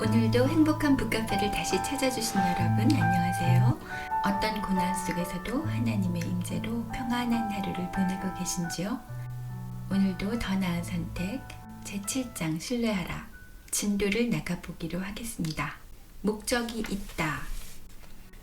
오늘도 행복한 북카페를 다시 찾아주신 여러분 안녕하세요. 어떤 고난 속에서도 하나님의 임재로 평안한 하루를 보내고 계신지요? 오늘도 더 나은 선택 제7장 신뢰하라 진도를 나가보기로 하겠습니다. 목적이 있다.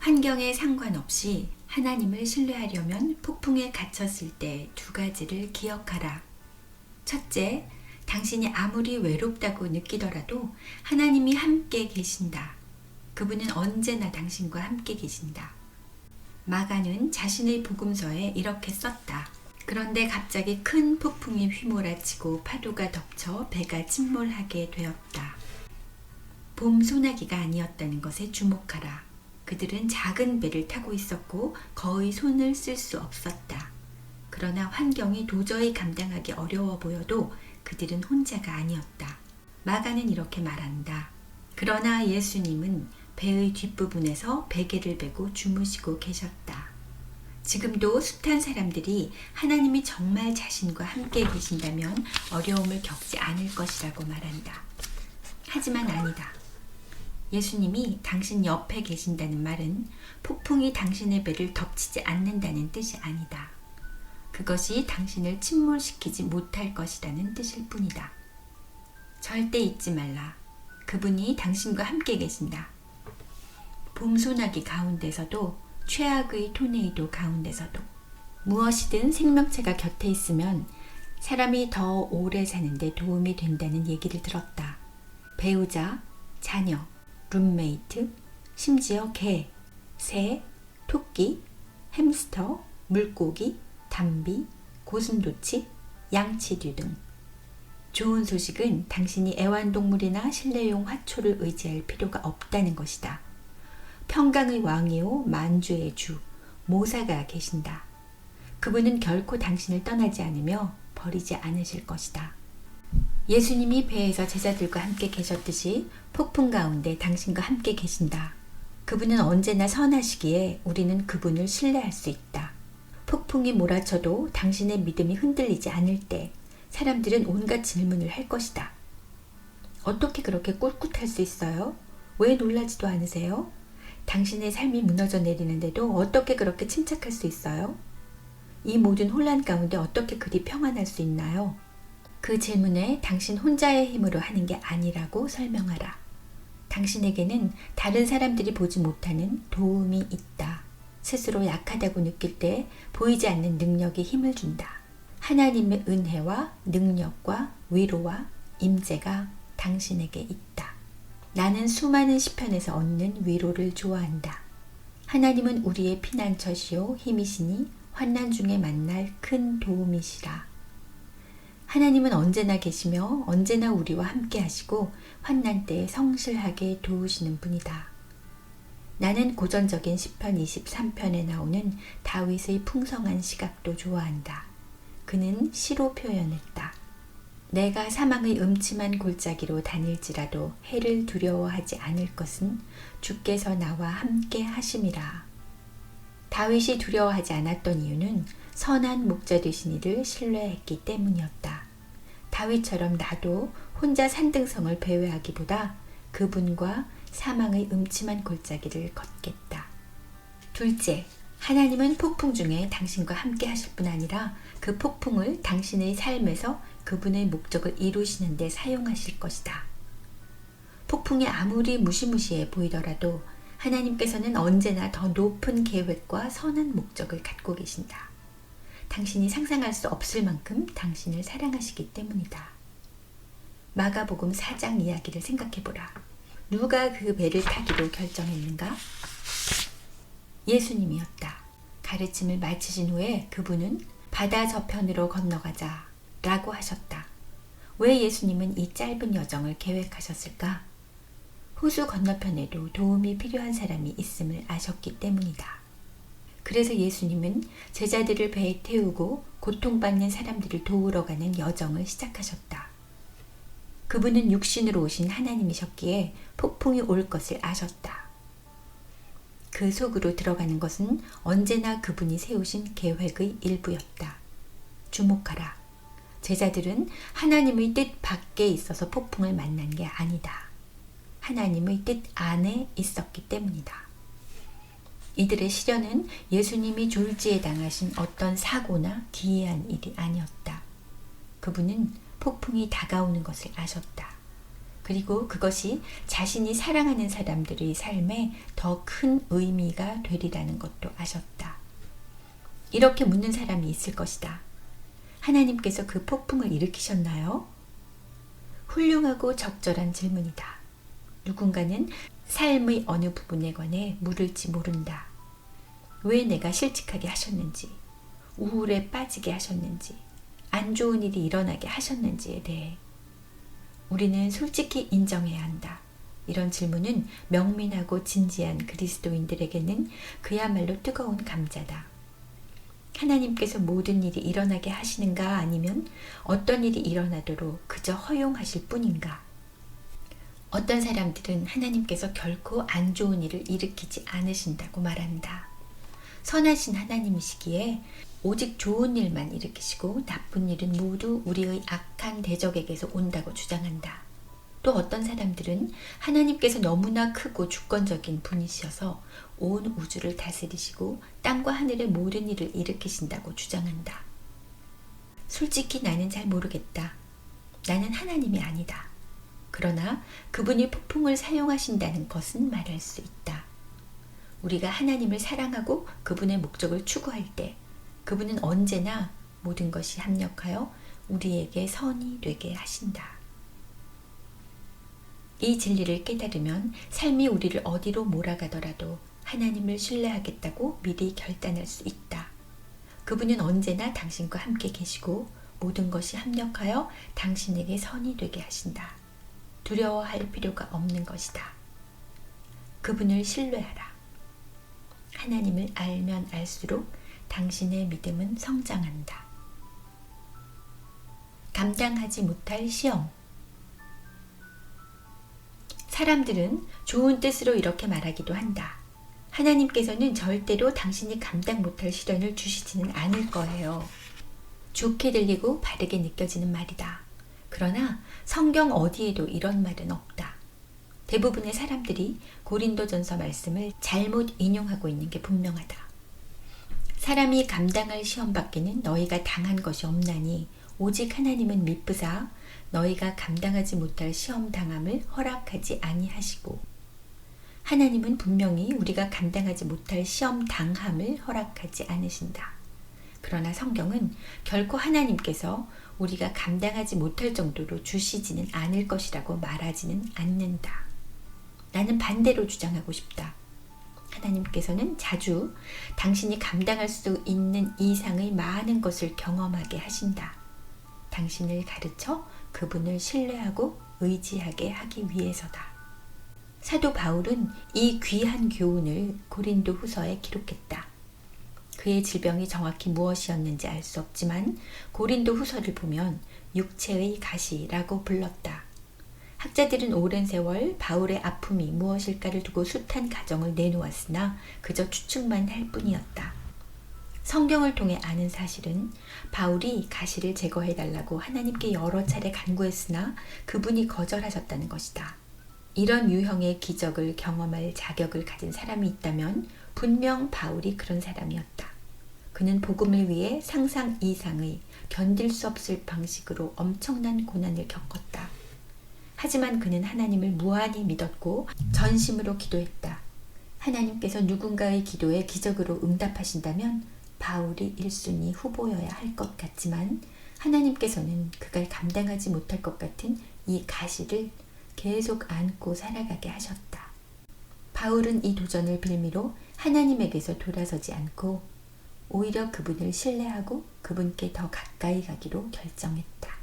환경에 상관없이 하나님을 신뢰하려면 폭풍에 갇혔을 때 두 가지를 기억하라. 첫째, 당신이 아무리 외롭다고 느끼더라도 하나님이 함께 계신다. 그분은 언제나 당신과 함께 계신다. 마가는 자신의 복음서에 이렇게 썼다. 그런데 갑자기 큰 폭풍이 휘몰아치고 파도가 덮쳐 배가 침몰하게 되었다. 봄 소나기가 아니었다는 것에 주목하라. 그들은 작은 배를 타고 있었고 거의 손을 쓸 수 없었다. 그러나 환경이 도저히 감당하기 어려워 보여도 그들은 혼자가 아니었다. 마가는 이렇게 말한다. 그러나 예수님은 배의 뒷부분에서 베개를 베고 주무시고 계셨다. 지금도 숱한 사람들이 하나님이 정말 자신과 함께 계신다면 어려움을 겪지 않을 것이라고 말한다. 하지만 아니다. 예수님이 당신 옆에 계신다는 말은 폭풍이 당신의 배를 덮치지 않는다는 뜻이 아니다. 그것이 당신을 침몰시키지 못할 것이라는 뜻일 뿐이다. 절대 잊지 말라. 그분이 당신과 함께 계신다. 봄소나기 가운데서도 최악의 토네이도 가운데서도 무엇이든 생명체가 곁에 있으면 사람이 더 오래 사는데 도움이 된다는 얘기를 들었다. 배우자, 자녀, 룸메이트, 심지어 개, 새, 토끼, 햄스터, 물고기, 담비, 고슴도치, 양치류 등 좋은 소식은 당신이 애완동물이나 실내용 화초를 의지할 필요가 없다는 것이다. 평강의 왕이요 만주의 주 모사가 계신다. 그분은 결코 당신을 떠나지 않으며 버리지 않으실 것이다. 예수님이 배에서 제자들과 함께 계셨듯이 폭풍 가운데 당신과 함께 계신다. 그분은 언제나 선하시기에 우리는 그분을 신뢰할 수 있다. 폭풍이 몰아쳐도 당신의 믿음이 흔들리지 않을 때 사람들은 온갖 질문을 할 것이다. 어떻게 그렇게 꿋꿋할 수 있어요? 왜 놀라지도 않으세요? 당신의 삶이 무너져 내리는데도 어떻게 그렇게 침착할 수 있어요? 이 모든 혼란 가운데 어떻게 그리 평안할 수 있나요? 그 질문에 당신 혼자의 힘으로 하는 게 아니라고 설명하라. 당신에게는 다른 사람들이 보지 못하는 도움이 있다. 스스로 약하다고 느낄 때 보이지 않는 능력이 힘을 준다. 하나님의 은혜와 능력과 위로와 임재가 당신에게 있다. 나는 수많은 시편에서 얻는 위로를 좋아한다. 하나님은 우리의 피난처시요 힘이시니 환난 중에 만날 큰 도움이시라. 하나님은 언제나 계시며 언제나 우리와 함께 하시고 환난 때에 성실하게 도우시는 분이다. 나는 고전적인 시편 23편에 나오는 다윗의 풍성한 시각도 좋아한다. 그는 시로 표현했다. 내가 사망의 음침한 골짜기로 다닐지라도 해를 두려워하지 않을 것은 주께서 나와 함께 하심이라. 다윗이 두려워하지 않았던 이유는 선한 목자 되신 이를 신뢰했기 때문이었다. 다윗처럼 나도 혼자 산등성을 배회하기보다 그분과 사망의 음침한 골짜기를 걷겠다. 둘째, 하나님은 폭풍 중에 당신과 함께 하실 뿐 아니라 그 폭풍을 당신의 삶에서 그분의 목적을 이루시는 데 사용하실 것이다. 폭풍이 아무리 무시무시해 보이더라도 하나님께서는 언제나 더 높은 계획과 선한 목적을 갖고 계신다. 당신이 상상할 수 없을 만큼 당신을 사랑하시기 때문이다. 마가복음 4장 이야기를 생각해 보라. 누가 그 배를 타기로 결정했는가? 예수님이었다. 가르침을 마치신 후에 그분은 바다 저편으로 건너가자 라고 하셨다. 왜 예수님은 이 짧은 여정을 계획하셨을까? 호수 건너편에도 도움이 필요한 사람이 있음을 아셨기 때문이다. 그래서 예수님은 제자들을 배에 태우고 고통받는 사람들을 도우러 가는 여정을 시작하셨다. 그분은 육신으로 오신 하나님이셨기에 폭풍이 올 것을 아셨다. 그 속으로 들어가는 것은 언제나 그분이 세우신 계획의 일부였다. 주목하라. 제자들은 하나님의 뜻 밖에 있어서 폭풍을 만난 게 아니다. 하나님의 뜻 안에 있었기 때문이다. 이들의 시련은 예수님이 졸지에 당하신 어떤 사고나 기이한 일이 아니었다. 그분은 폭풍이 다가오는 것을 아셨다. 그리고 그것이 자신이 사랑하는 사람들의 삶에 더 큰 의미가 되리라는 것도 아셨다. 이렇게 묻는 사람이 있을 것이다. 하나님께서 그 폭풍을 일으키셨나요? 훌륭하고 적절한 질문이다. 누군가는 삶의 어느 부분에 관해 물을지 모른다. 왜 내가 실직하게 하셨는지, 우울에 빠지게 하셨는지, 안 좋은 일이 일어나게 하셨는지에 대해 우리는 솔직히 인정해야 한다. 이런 질문은 명민하고 진지한 그리스도인들에게는 그야말로 뜨거운 감자다. 하나님께서 모든 일이 일어나게 하시는가 아니면 어떤 일이 일어나도록 그저 허용하실 뿐인가? 어떤 사람들은 하나님께서 결코 안 좋은 일을 일으키지 않으신다고 말한다. 선하신 하나님이시기에 오직 좋은 일만 일으키시고 나쁜 일은 모두 우리의 악한 대적에게서 온다고 주장한다. 또 어떤 사람들은 하나님께서 너무나 크고 주권적인 분이셔서 온 우주를 다스리시고 땅과 하늘의 모든 일을 일으키신다고 주장한다. 솔직히 나는 잘 모르겠다. 나는 하나님이 아니다. 그러나 그분이 폭풍을 사용하신다는 것은 말할 수 있다. 우리가 하나님을 사랑하고 그분의 목적을 추구할 때 그분은 언제나 모든 것이 합력하여 우리에게 선이 되게 하신다. 이 진리를 깨달으면 삶이 우리를 어디로 몰아가더라도 하나님을 신뢰하겠다고 미리 결단할 수 있다. 그분은 언제나 당신과 함께 계시고 모든 것이 합력하여 당신에게 선이 되게 하신다. 두려워할 필요가 없는 것이다. 그분을 신뢰하라. 하나님을 알면 알수록 당신의 믿음은 성장한다. 감당하지 못할 시험. 사람들은 좋은 뜻으로 이렇게 말하기도 한다. 하나님께서는 절대로 당신이 감당 못할 시련을 주시지는 않을 거예요. 좋게 들리고 바르게 느껴지는 말이다. 그러나 성경 어디에도 이런 말은 없다. 대부분의 사람들이 고린도전서 말씀을 잘못 인용하고 있는 게 분명하다. 사람이 감당할 시험 밖에는 너희가 당한 것이 없나니 오직 하나님은 미쁘사 너희가 감당하지 못할 시험 당함을 허락하지 아니하시고 하나님은 분명히 우리가 감당하지 못할 시험 당함을 허락하지 않으신다. 그러나 성경은 결코 하나님께서 우리가 감당하지 못할 정도로 주시지는 않을 것이라고 말하지는 않는다. 나는 반대로 주장하고 싶다. 하나님께서는 자주 당신이 감당할 수 있는 이상의 많은 것을 경험하게 하신다. 당신을 가르쳐 그분을 신뢰하고 의지하게 하기 위해서다. 사도 바울은 이 귀한 교훈을 고린도 후서에 기록했다. 그의 질병이 정확히 무엇이었는지 알 수 없지만 고린도 후서를 보면 육체의 가시라고 불렀다. 학자들은 오랜 세월 바울의 아픔이 무엇일까를 두고 숱한 가정을 내놓았으나 그저 추측만 할 뿐이었다. 성경을 통해 아는 사실은 바울이 가시를 제거해 달라고 하나님께 여러 차례 간구했으나 그분이 거절하셨다는 것이다. 이런 유형의 기적을 경험할 자격을 가진 사람이 있다면 분명 바울이 그런 사람이었다. 그는 복음을 위해 상상 이상의 견딜 수 없을 방식으로 엄청난 고난을 겪었다. 하지만 그는 하나님을 무한히 믿었고 전심으로 기도했다. 하나님께서 누군가의 기도에 기적으로 응답하신다면 바울이 1순위 후보여야 할 것 같지만 하나님께서는 그가 감당하지 못할 것 같은 이 가시를 계속 안고 살아가게 하셨다. 바울은 이 도전을 빌미로 하나님에게서 돌아서지 않고 오히려 그분을 신뢰하고 그분께 더 가까이 가기로 결정했다.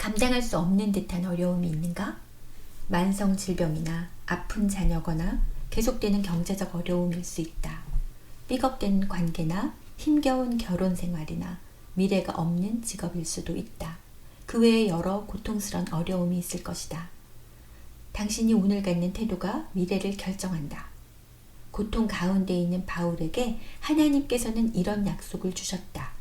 감당할 수 없는 듯한 어려움이 있는가? 만성 질병이나 아픈 자녀거나 계속되는 경제적 어려움일 수 있다. 삐걱된 관계나 힘겨운 결혼 생활이나 미래가 없는 직업일 수도 있다. 그 외에 여러 고통스런 어려움이 있을 것이다. 당신이 오늘 갖는 태도가 미래를 결정한다. 고통 가운데 있는 바울에게 하나님께서는 이런 약속을 주셨다.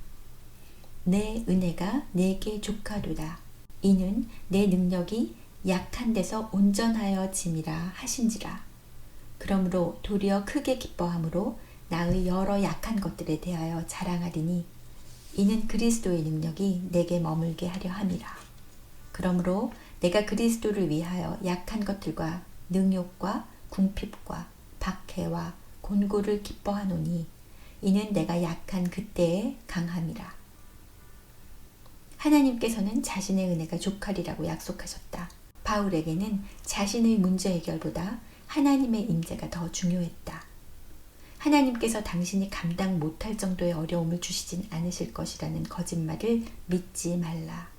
내 은혜가 내게 조카도다. 이는 내 능력이 약한 데서 온전하여 짐이라 하신지라. 그러므로 도리어 크게 기뻐함으로 나의 여러 약한 것들에 대하여 자랑하리니 이는 그리스도의 능력이 내게 머물게 하려 함이라. 그러므로 내가 그리스도를 위하여 약한 것들과 능욕과 궁핍과 박해와 곤고를 기뻐하노니 이는 내가 약한 그때에 강함이라. 하나님께서는 자신의 은혜가 족하리라고 약속하셨다. 바울에게는 자신의 문제 해결보다 하나님의 임재가 더 중요했다. 하나님께서 당신이 감당 못할 정도의 어려움을 주시진 않으실 것이라는 거짓말을 믿지 말라.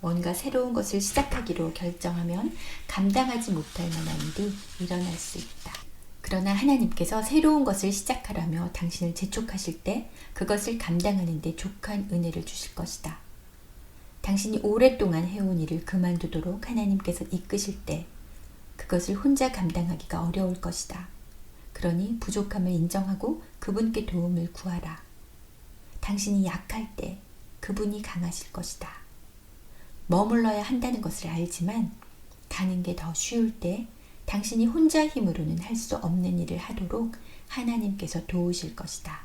뭔가 새로운 것을 시작하기로 결정하면 감당하지 못할 만한 일이 일어날 수 있다. 그러나 하나님께서 새로운 것을 시작하라며 당신을 재촉하실 때 그것을 감당하는 데 족한 은혜를 주실 것이다. 당신이 오랫동안 해온 일을 그만두도록 하나님께서 이끄실 때 그것을 혼자 감당하기가 어려울 것이다. 그러니 부족함을 인정하고 그분께 도움을 구하라. 당신이 약할 때 그분이 강하실 것이다. 머물러야 한다는 것을 알지만 가는 게 더 쉬울 때 당신이 혼자 힘으로는 할 수 없는 일을 하도록 하나님께서 도우실 것이다.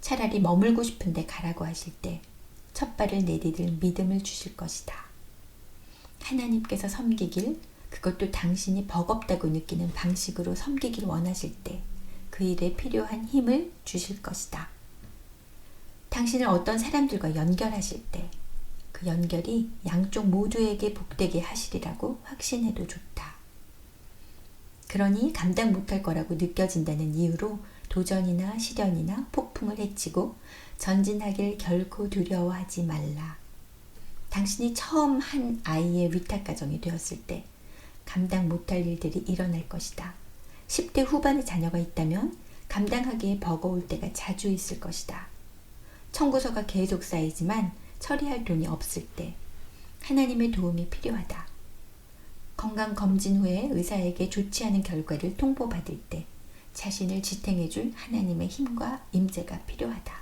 차라리 머물고 싶은데 가라고 하실 때 첫 발을 내디딜 믿음을 주실 것이다. 하나님께서 섬기길 그것도 당신이 버겁다고 느끼는 방식으로 섬기길 원하실 때 그 일에 필요한 힘을 주실 것이다. 당신을 어떤 사람들과 연결하실 때 그 연결이 양쪽 모두에게 복되게 하시리라고 확신해도 좋다. 그러니 감당 못할 거라고 느껴진다는 이유로 도전이나 시련이나 폭풍을 해치고 전진하길 결코 두려워하지 말라. 당신이 처음 한 아이의 위탁 가정이 되었을 때 감당 못할 일들이 일어날 것이다. 10대 후반의 자녀가 있다면 감당하기에 버거울 때가 자주 있을 것이다. 청구서가 계속 쌓이지만 처리할 돈이 없을 때 하나님의 도움이 필요하다. 건강 검진 후에 의사에게 좋지 않은 결과를 통보받을 때 자신을 지탱해 줄 하나님의 힘과 임재가 필요하다.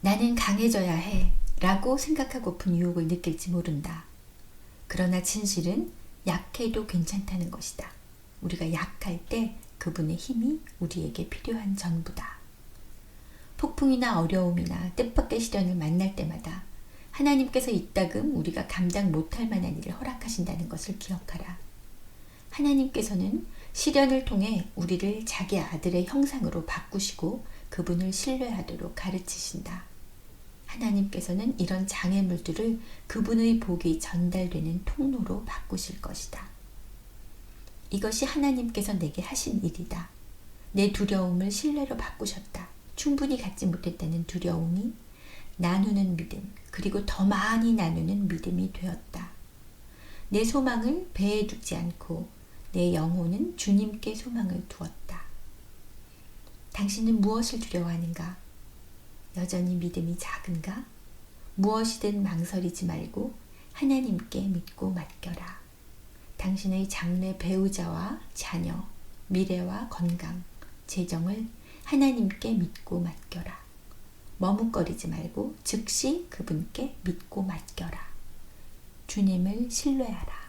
나는 강해져야 해 라고 생각하고픈 유혹을 느낄지 모른다. 그러나 진실은 약해도 괜찮다는 것이다. 우리가 약할 때 그분의 힘이 우리에게 필요한 전부다. 폭풍이나 어려움이나 뜻밖의 시련을 만날 때마다 하나님께서 이따금 우리가 감당 못할 만한 일을 허락하신다는 것을 기억하라. 하나님께서는 시련을 통해 우리를 자기 아들의 형상으로 바꾸시고 그분을 신뢰하도록 가르치신다. 하나님께서는 이런 장애물들을 그분의 복이 전달되는 통로로 바꾸실 것이다. 이것이 하나님께서 내게 하신 일이다. 내 두려움을 신뢰로 바꾸셨다. 충분히 갖지 못했다는 두려움이 나누는 믿음, 그리고 더 많이 나누는 믿음이 되었다. 내 소망을 배에 두지 않고 내 영혼은 주님께 소망을 두었다. 당신은 무엇을 두려워하는가? 여전히 믿음이 작은가? 무엇이든 망설이지 말고 하나님께 믿고 맡겨라. 당신의 장래 배우자와 자녀, 미래와 건강, 재정을 하나님께 믿고 맡겨라. 머뭇거리지 말고 즉시 그분께 믿고 맡겨라. 주님을 신뢰하라.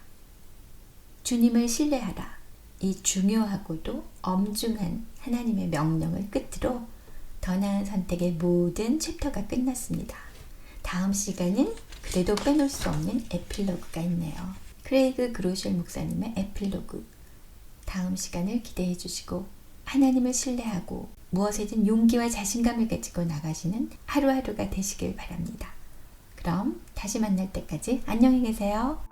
주님을 신뢰하라. 이 중요하고도 엄중한 하나님의 명령을 끝으로 더 나은 선택의 모든 챕터가 끝났습니다. 다음 시간은 그래도 빼놓을 수 없는 에필로그가 있네요. 크레이그 그로셜 목사님의 에필로그. 다음 시간을 기대해 주시고 하나님을 신뢰하고 무엇에든 용기와 자신감을 가지고 나가시는 하루하루가 되시길 바랍니다. 그럼 다시 만날 때까지 안녕히 계세요.